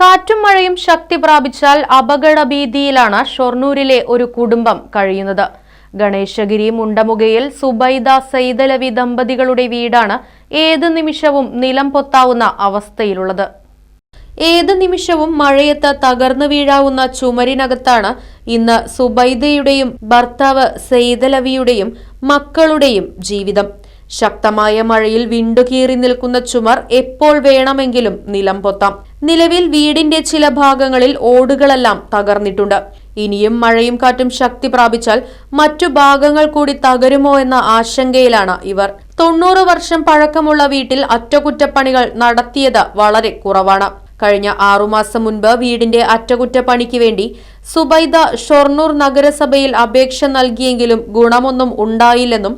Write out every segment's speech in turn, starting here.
കാറ്റും മഴയും ശക്തി പ്രാപിച്ചാൽ അപകട ഭീതിയിലാണ് ഷൊർണൂരിലെ ഒരു കുടുംബം കഴിയുന്നത്. ഗണേശഗിരി മുണ്ടമുകയിൽ സുബൈദ സൈതലവി ദമ്പതികളുടെ വീടാണ് ഏത് നിമിഷവും നിലം പൊത്താവുന്ന അവസ്ഥയിലുള്ളത്. ഏത് നിമിഷവും മഴയത്ത് തകർന്നു വീഴാവുന്ന ചുമരിനകത്താണ് ഇന്ന് സുബൈദയുടെയും ഭർത്താവ് സെയ്തലവിയുടെയും മക്കളുടെയും ജീവിതം. ശക്തമായ മഴയിൽ വിണ്ടുകീറി നിൽക്കുന്ന ചുമർ എപ്പോൾ വേണമെങ്കിലും നിലം പൊത്താം. നിലവിൽ വീടിന്റെ ചില ഭാഗങ്ങളിൽ ഓടുകളെല്ലാം തകർന്നിട്ടുണ്ട്. ഇനിയും മഴയും കാറ്റും ശക്തി പ്രാപിച്ചാൽ മറ്റു ഭാഗങ്ങൾ കൂടി തകരുമോ എന്ന ആശങ്കയിലാണ് ഇവർ. തൊണ്ണൂറ് വർഷം പഴക്കമുള്ള വീട്ടിൽ അറ്റകുറ്റപ്പണികൾ നടത്തിയത് വളരെ കുറവാണ്. കഴിഞ്ഞ ആറുമാസം മുൻപ് വീടിന്റെ അറ്റകുറ്റപ്പണിക്ക് വേണ്ടി സുബൈദ ഷൊർണൂർ നഗരസഭയിൽ അപേക്ഷ നൽകിയെങ്കിലും ഗുണമൊന്നും ഉണ്ടായില്ലെന്നും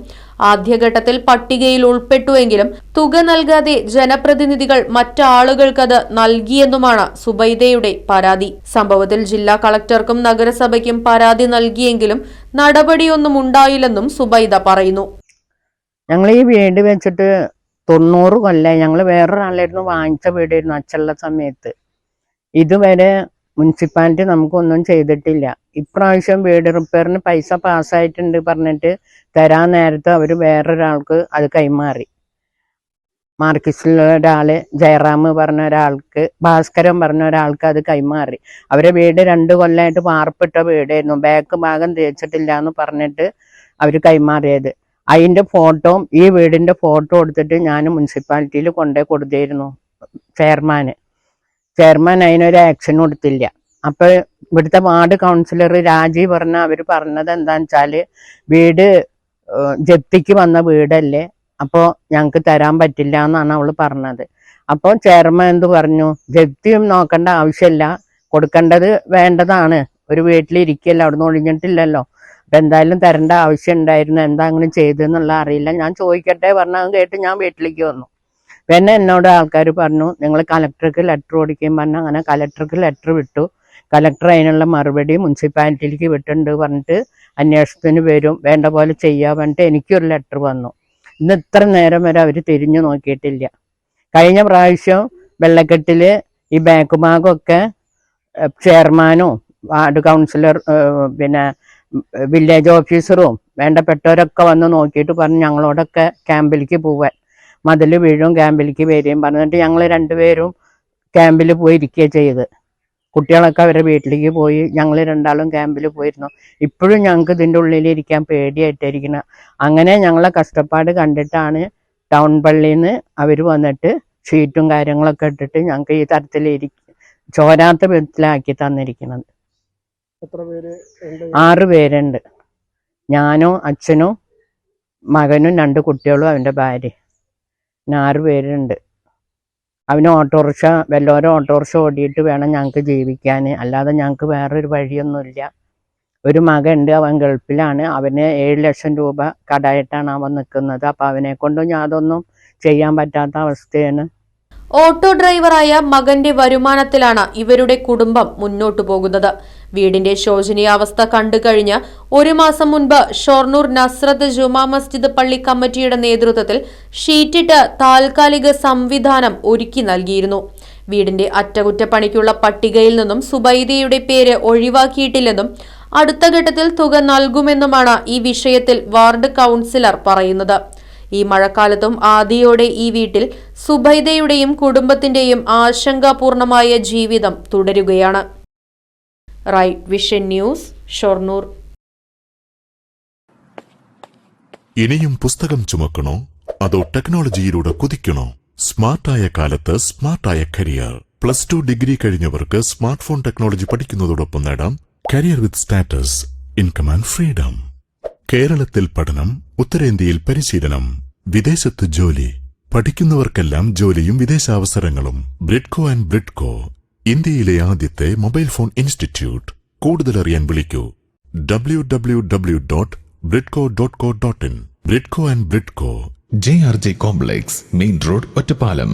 ആദ്യഘട്ടത്തിൽ പട്ടികയിൽ ഉൾപ്പെട്ടുവെങ്കിലും തുക നൽകാതെ ജനപ്രതിനിധികൾ മറ്റാളുകൾക്കത് നൽകിയെന്നുമാണ് സുബൈദയുടെ പരാതി. സംഭവത്തിൽ ജില്ലാ കളക്ടർക്കും നഗരസഭയ്ക്കും പരാതി നൽകിയെങ്കിലും നടപടിയൊന്നും ഉണ്ടായില്ലെന്നും സുബൈദ പറയുന്നു. ഞങ്ങൾ ഈ വീട് വെച്ചിട്ട് തൊണ്ണൂറ് കൊല്ലം ഞങ്ങൾ വേറൊരാളായിരുന്നു വാങ്ങിച്ച വീടായിരുന്നു അച്ഛനുള്ള സമയത്ത്. ഇതുവരെ മുനിസിപ്പാലിറ്റി നമുക്കൊന്നും ചെയ്തിട്ടില്ല. ഇപ്രാവശ്യം വീട് റിപ്പയറിന് പൈസ പാസ്സായിട്ടുണ്ട് പറഞ്ഞിട്ട് തരാൻ നേരത്ത് അവർ വേറൊരാൾക്ക് അത് കൈമാറി. മാർക്കിസ്റ്റിലുള്ള ഒരാൾ ജയറാം പറഞ്ഞ ഒരാൾക്ക് ഭാസ്കരൻ പറഞ്ഞ ഒരാൾക്ക് അത് കൈമാറി. അവരെ വീട് രണ്ട് കൊല്ലമായിട്ട് പാർപ്പിട്ട വീടായിരുന്നു. ബാക്ക് ഭാഗം തേച്ചിട്ടില്ല എന്ന് പറഞ്ഞിട്ട് അവർ കൈമാറിയത്. അതിന്റെ ഫോട്ടോയും ഈ വീടിന്റെ ഫോട്ടോ എടുത്തിട്ട് ഞാൻ മുനിസിപ്പാലിറ്റിയിൽ കൊണ്ടുപോയി കൊടുത്തിരുന്നു ചെയർമാന്. ചെയർമാൻ അതിനൊരു ആക്ഷൻ കൊടുത്തില്ല. അപ്പോൾ ഇവിടുത്തെ വാർഡ് കൗൺസിലർ രാജി പറഞ്ഞ അവർ പറഞ്ഞത് എന്താന്ന് വെച്ചാൽ വീട് ജപ്തിക്ക് വന്ന വീടല്ലേ അപ്പോൾ ഞങ്ങൾക്ക് തരാൻ പറ്റില്ല എന്നാണ് അവൾ പറഞ്ഞത്. അപ്പോൾ ചെയർമാൻ എന്ത് പറഞ്ഞു? ജപ്തിയും നോക്കേണ്ട ആവശ്യമില്ല കൊടുക്കേണ്ടത് വേണ്ടതാണ്. ഒരു വീട്ടിലിരിക്കല്ലോ അവിടെ നിന്ന് ഒഴിഞ്ഞിട്ടില്ലല്ലോ. അപ്പൊ എന്തായാലും തരേണ്ട ആവശ്യം ഉണ്ടായിരുന്നു. എന്താ അങ്ങനെ ചെയ്തെന്നുള്ള അറിയില്ല. ഞാൻ ചോദിക്കട്ടെ പറഞ്ഞാൽ കേട്ട് ഞാൻ വീട്ടിലേക്ക് വന്നു. പിന്നെ എന്നോട് ആൾക്കാർ പറഞ്ഞു നിങ്ങൾ കലക്ടർക്ക് ലെറ്റർ കൊടുക്കുകയും പറഞ്ഞു. അങ്ങനെ കലക്ടർക്ക് ലെറ്റർ വിട്ടു. കലക്ടർ അതിനുള്ള മറുപടി മുനിസിപ്പാലിറ്റിയിലേക്ക് വിട്ടുണ്ട് പറഞ്ഞിട്ട് അന്വേഷണത്തിന് വരും. വേണ്ട പോലെ ചെയ്യാൻ പറഞ്ഞിട്ട് എനിക്കൊരു ലെറ്റർ വന്നു. ഇന്ന് ഇത്ര നേരം വരെ അവർ തിരിഞ്ഞു നോക്കിയിട്ടില്ല. കഴിഞ്ഞ പ്രാവശ്യം വെള്ളക്കെട്ടിൽ ഈ ബാങ്ക് ഭാഗമൊക്കെ ചെയർമാനും വാർഡ് കൗൺസിലർ പിന്നെ വില്ലേജ് ഓഫീസറും വേണ്ടപ്പെട്ടവരൊക്കെ വന്ന് നോക്കിയിട്ട് പറഞ്ഞു ഞങ്ങളോടൊക്കെ ക്യാമ്പിലേക്ക് പോവാൻ. മതിൽ വീഴും ക്യാമ്പിലേക്ക് വരികയും പറഞ്ഞിട്ട് ഞങ്ങൾ രണ്ടുപേരും ക്യാമ്പിൽ പോയി ഇരിക്കുക ചെയ്ത് കുട്ടികളൊക്കെ അവരുടെ വീട്ടിലേക്ക് പോയി ഞങ്ങൾ രണ്ടാളും ക്യാമ്പിൽ പോയിരുന്നു. ഇപ്പോഴും ഞങ്ങൾക്ക് ഇതിന്റെ ഉള്ളിൽ ഇരിക്കാൻ പേടിയായിട്ടിരിക്കണം അങ്ങനെ ഞങ്ങളെ കഷ്ടപ്പാട് കണ്ടിട്ടാണ് ടൗൺ പള്ളിയിൽ നിന്ന് അവർ വന്നിട്ട് ഷീറ്റും കാര്യങ്ങളൊക്കെ ഇട്ടിട്ട് ഞങ്ങൾക്ക് ഈ തരത്തിൽ ചോരാത്ത വിധത്തിലാക്കി തന്നിരിക്കുന്നത് ആറ് പേരുണ്ട്. ഞാനോ അച്ഛനും മകനും രണ്ട് കുട്ടികളും അവന്റെ ഭാര്യ. പിന്നെ ആറ് പേരുണ്ട്. അവന് ഓട്ടോറിക്ഷ വല്ലവരും ഓട്ടോറിക്ഷ ഓടിയിട്ട് വേണം ഞങ്ങൾക്ക് ജീവിക്കാൻ അല്ലാതെ ഞങ്ങൾക്ക് വേറൊരു വഴിയൊന്നുമില്ല. ഒരു മകനുണ്ട് അവൻ ഗൾഫിലാണ്. അവന് ഏഴ് ലക്ഷം രൂപ കടമായിട്ടാണ് അവൻ നിൽക്കുന്നത്. അപ്പം അവനെ കൊണ്ടും അതൊന്നും ചെയ്യാൻ പറ്റാത്ത അവസ്ഥയാണ്. ഓട്ടോ ഡ്രൈവറായ മകന്റെ വരുമാനത്തിലാണ് ഇവരുടെ കുടുംബം മുന്നോട്ടു പോകുന്നത്. വീടിന്റെ ശോചനീയാവസ്ഥ കണ്ടുകഴിഞ്ഞ് ഒരു മാസം മുൻപ് ഷൊർണൂർ നസ്രത്ത് ജുമാ മസ്ജിദ് പള്ളി കമ്മിറ്റിയുടെ നേതൃത്വത്തിൽ ഷീറ്റിട്ട് താൽക്കാലിക സംവിധാനം ഒരുക്കി നൽകിയിരുന്നു. വീടിന്റെ അറ്റകുറ്റപ്പണിക്കുള്ള പട്ടികയിൽ നിന്നും സുബൈദയുടെ പേര് ഒഴിവാക്കിയിട്ടില്ലെന്നും അടുത്ത ഘട്ടത്തിൽ തുക നൽകുമെന്നുമാണ് ഈ വിഷയത്തിൽ വാർഡ് കൗൺസിലർ പറയുന്നത്. ഈ മഴക്കാലത്തും ആദിയോടെ ഈ വീട്ടിൽ സുബൈദയുടെയും കുടുംബത്തിന്റെയും ആശങ്കാപൂർണമായ ജീവിതം തുടരുകയാണ്. Right vision news Shoranur. ഇനിയും പുസ്തകം ചുമക്കണോ? അതോ ടെക്നോളജിയിലൂടെ കുതിക്കണോ? സ്മാർട്ടായ കാലത്ത് സ്മാർട്ടായ കരിയർ. പ്ലസ് ടു ഡിഗ്രി കഴിഞ്ഞവർക്ക് സ്മാർട്ട് ഫോൺ ടെക്നോളജി പഠിക്കുന്നതോടൊപ്പം നേടാം career with status income and freedom. കേരളത്തിൽ പഠനം ഉത്തരേന്ത്യയിൽ പരിശീലനം വിദേശത്ത് ജോലി. പഠിക്കുന്നവർക്കെല്ലാം ജോലിയും വിദേശാവസരങ്ങളും. ബ്രിഡ്കോ ആൻഡ് ബ്രിഡ്കോ. ഇന്ത്യയിലെ ആദ്യത്തെ മൊബൈൽ ഫോൺ ഇൻസ്റ്റിറ്റ്യൂട്ട്. കൂടുതൽ അറിയാൻ വിളിക്കൂ. W W W dot Bridco dot co dot in Bridco and Bridco J R J complex main road Ottapalam